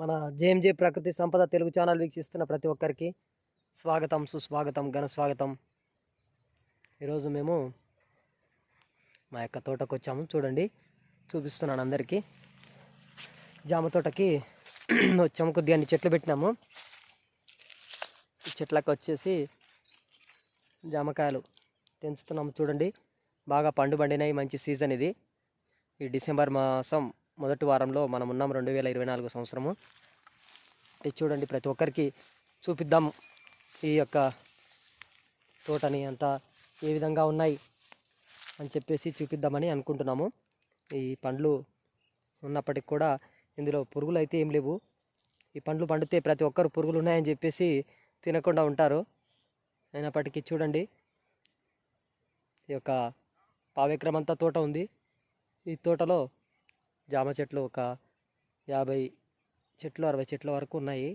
మన జేఎంజే ప్రకృతి సంపద తెలుగు ఛానల్ వీక్షిస్తున్న ప్రతి ఒక్కరికి స్వాగతం సుస్వాగతం ఘన స్వాగతం. ఈరోజు మేము మా యొక్క తోటకు వచ్చాము చూడండి చూపిస్తున్నాను అందరికీ. జామ తోటకి వచ్చాము కొద్దిగా అన్ని చెట్లు పెట్టినాము. ఈ చెట్లకు వచ్చేసి జామకాయలు పెంచుతున్నాము చూడండి బాగా పండు పండినాయి మంచి సీజన్ ఇది. ఈ డిసెంబర్ మాసం మొదటి వారంలో మనం ఉన్నాం రెండు వేల ఇరవై నాలుగు సంవత్సరము. ఇది చూడండి ప్రతి ఒక్కరికి చూపిద్దాం ఈ యొక్క తోటని అంతా ఏ విధంగా ఉన్నాయి అని చెప్పేసి చూపిద్దామని అనుకుంటున్నాము. ఈ పండ్లు ఉన్నప్పటికి కూడా ఇందులో పురుగులు అయితే ఏం లేవు. ఈ పండ్లు పండితే ప్రతి ఒక్కరు పురుగులు ఉన్నాయని చెప్పేసి తినకుండా ఉంటారు. అయినప్పటికీ చూడండి ఈ యొక్క పావిక్రమంతా తోట ఉంది. ఈ తోటలో జామ చెట్లు ఒక యాభై చెట్లు అరవై చెట్ల వరకు ఉన్నాయి.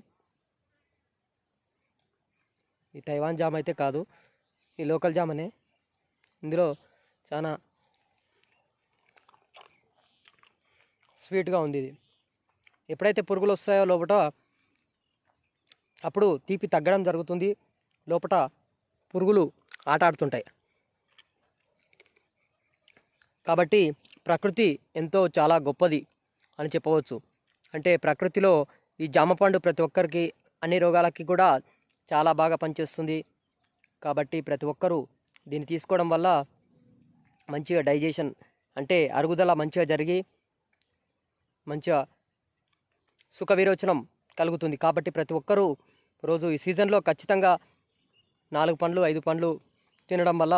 ఈ తైవాన్ జామ అయితే కాదు ఈ లోకల్ జామనే. ఇందులో చాలా స్వీట్గా ఉంది ఇది. ఎప్పుడైతే పురుగులు వస్తాయో లోపల అప్పుడు తీపి తగ్గడం జరుగుతుంది. లోపల పురుగులు ఆట ఆడుతుంటాయి కాబట్టి ప్రకృతి ఎంతో చాలా గొప్పది అని చెప్పవచ్చు. అంటే ప్రకృతిలో ఈ జామ పండు ప్రతి ఒక్కరికి అన్ని రోగాలకి కూడా చాలా బాగా పనిచేస్తుంది. కాబట్టి ప్రతి ఒక్కరూ దీన్ని తీసుకోవడం వల్ల మంచిగా డైజెషన్ అంటే అరుగుదల మంచిగా జరిగి మంచిగా సుఖ విరోచనం కలుగుతుంది. కాబట్టి ప్రతి ఒక్కరూ రోజు ఈ సీజన్లో ఖచ్చితంగా నాలుగు పండ్లు ఐదు పండ్లు తినడం వల్ల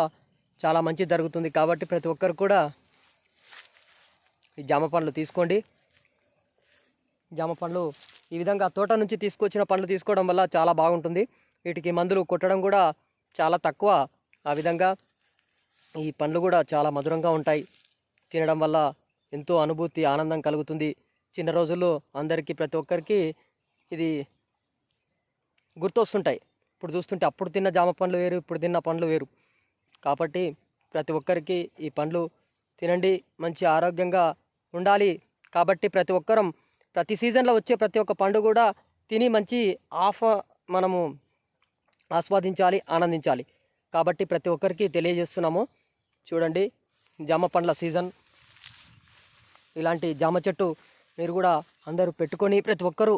చాలా మంచి జరుగుతుంది. కాబట్టి ప్రతి ఒక్కరు కూడా ఈ జామ పండ్లు తీసుకోండి. జామ పండ్లు ఈ విధంగా తోట నుంచి తీసుకొచ్చిన పండ్లు తీసుకోవడం వల్ల చాలా బాగుంటుంది. వీటికి మందులు కొట్టడం కూడా చాలా తక్కువ. ఆ విధంగా ఈ పండ్లు కూడా చాలా మధురంగా ఉంటాయి. తినడం వల్ల ఎంతో అనుభూతి ఆనందం కలుగుతుంది. చిన్న రోజుల్లో అందరికీ ప్రతి ఒక్కరికి ఇది గుర్తొస్తుంటాయి. ఇప్పుడు చూస్తుంటే అప్పుడు తిన్న జామ పండ్లు వేరు ఇప్పుడు తిన్న పండ్లు వేరు. కాబట్టి ప్రతి ఒక్కరికి ఈ పండ్లు తినండి. మంచి ఆరోగ్యంగా ఉండాలి. కాబట్టి ప్రతి ఒక్కరం ప్రతి సీజన్లో వచ్చే ప్రతి ఒక్క పండు కూడా తిని మంచి ఆఫ్ మనము ఆస్వాదించాలి ఆనందించాలి. కాబట్టి ప్రతి ఒక్కరికి తెలియజేస్తున్నాము. చూడండి జామ పండ్ల సీజన్. ఇలాంటి జామ చెట్టు మీరు కూడా అందరూ పెట్టుకొని ప్రతి ఒక్కరూ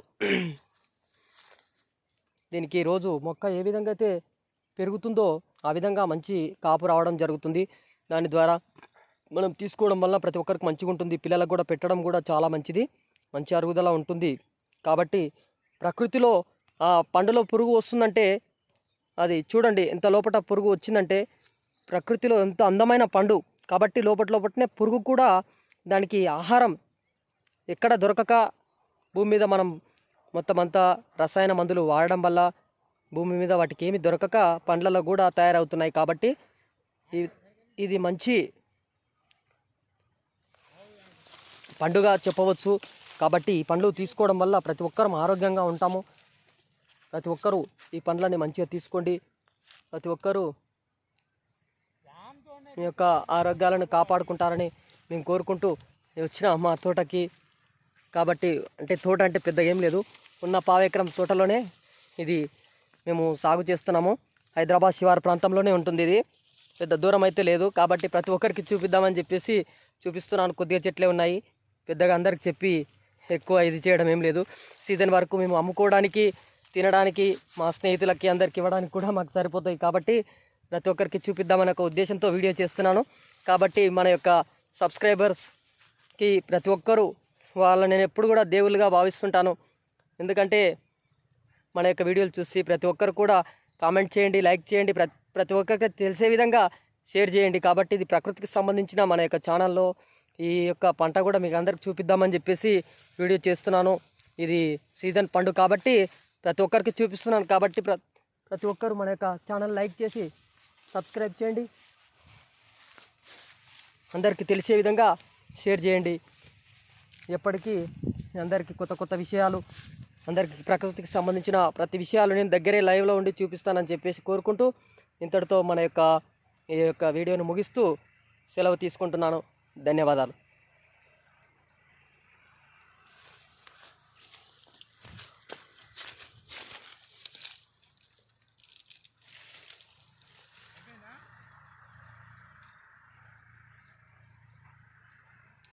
దీనికి రోజు మొక్క ఏ విధంగా అయితే పెరుగుతుందో ఆ విధంగా మంచి కాపు రావడం జరుగుతుంది. దాని ద్వారా మనం తీసుకోవడం వల్ల ప్రతి ఒక్కరికి మంచిగా ఉంటుంది. పిల్లలకు కూడా పెట్టడం కూడా చాలా మంచిది. మంచి అరుగుదల ఉంటుంది. కాబట్టి ప్రకృతిలో ఆ పండులో పురుగు వస్తుందంటే అది చూడండి ఎంత లోపల పురుగు వచ్చిందంటే ప్రకృతిలో ఎంత అందమైన పండు. కాబట్టి లోపల లోపలనే పురుగు కూడా దానికి ఆహారం ఎక్కడ దొరకక భూమి మీద మనం మొత్తం అంతా రసాయన మందులు వాడడం వల్ల భూమి మీద వాటికి ఏమి దొరకక పండ్లలో కూడా తయారవుతున్నాయి. కాబట్టి ఇది మంచి పండుగ చెప్పవచ్చు. కాబట్టి ఈ పండ్లు తీసుకోవడం వల్ల ప్రతి ఒక్కరం ఆరోగ్యంగా ఉంటాము. ప్రతి ఒక్కరూ ఈ పండ్లని మంచిగా తీసుకోండి. ప్రతి ఒక్కరూ మీ యొక్క ఆరోగ్యాలను కాపాడుకుంటారని మేము కోరుకుంటూ వచ్చిన మా తోటకి. కాబట్టి అంటే తోట అంటే పెద్ద ఏం లేదు. ఉన్న పావెకరం తోటలోనే ఇది మేము సాగు చేస్తున్నాము. హైదరాబాద్ శివారు ప్రాంతంలోనే ఉంటుంది ఇది. పెద్ద దూరం అయితే లేదు. కాబట్టి ప్రతి ఒక్కరికి చూపిద్దామని చెప్పేసి చూపిస్తున్నాను. కొద్దిగా చెట్లే ఉన్నాయి. పెద్దగా అందరికి చెప్పి ఎక్కువ ఇది చేయడం ఏం లేదు. సీజన్ వరకు మేము అమ్ముకోవడానికి తినడానికి మా స్నేహితులకి అందరికి ఇవ్వడానికి కూడా మాకు సరిపోతాయి. కాబట్టి ప్రతి ఒక్కరికి చూపిద్దామనే ఒక ఉద్దేశంతో వీడియో చేస్తున్నాను. కాబట్టి మన యొక్క సబ్స్క్రైబర్స్కి ప్రతి ఒక్కరూ వాళ్ళని నేను ఎప్పుడు కూడా దేవుళ్ళుగా భావిస్తుంటాను. ఎందుకంటే మన యొక్క వీడియోలు చూసి ప్రతి ఒక్కరు కూడా కామెంట్ చేయండి లైక్ చేయండి ప్రతి ప్రతి ఒక్కరికి తెలిసే విధంగా షేర్ చేయండి. కాబట్టి ఇది ప్రకృతికి సంబంధించిన మన యొక్క ఛానల్లో ఈ యొక్క పంట కూడా మీకు అందరికి చూపిద్దామని చెప్పేసి వీడియో చేస్తున్నాను. ఇది సీజన్ పండు కాబట్టి ప్రతి ఒక్కరికి చూపిస్తున్నాను కాబట్టి ప్ర ప్రతి ఒక్కరు మన యొక్క ఛానల్ లైక్ చేసి సబ్స్క్రైబ్ చేయండి. అందరికీ తెలిసే విధంగా షేర్ చేయండి. ఎప్పటికీ అందరికీ కొత్త కొత్త విషయాలు అందరికీ ప్రకృతికి సంబంధించిన ప్రతి విషయాలు నేను దగ్గరే లైవ్లో ఉండి చూపిస్తానని చెప్పేసి కోరుకుంటూ ఇంతటితో మన యొక్క ఈ యొక్క వీడియోను ముగిస్తూ సెలవు తీసుకుంటున్నాను. धन्यवाद आलो.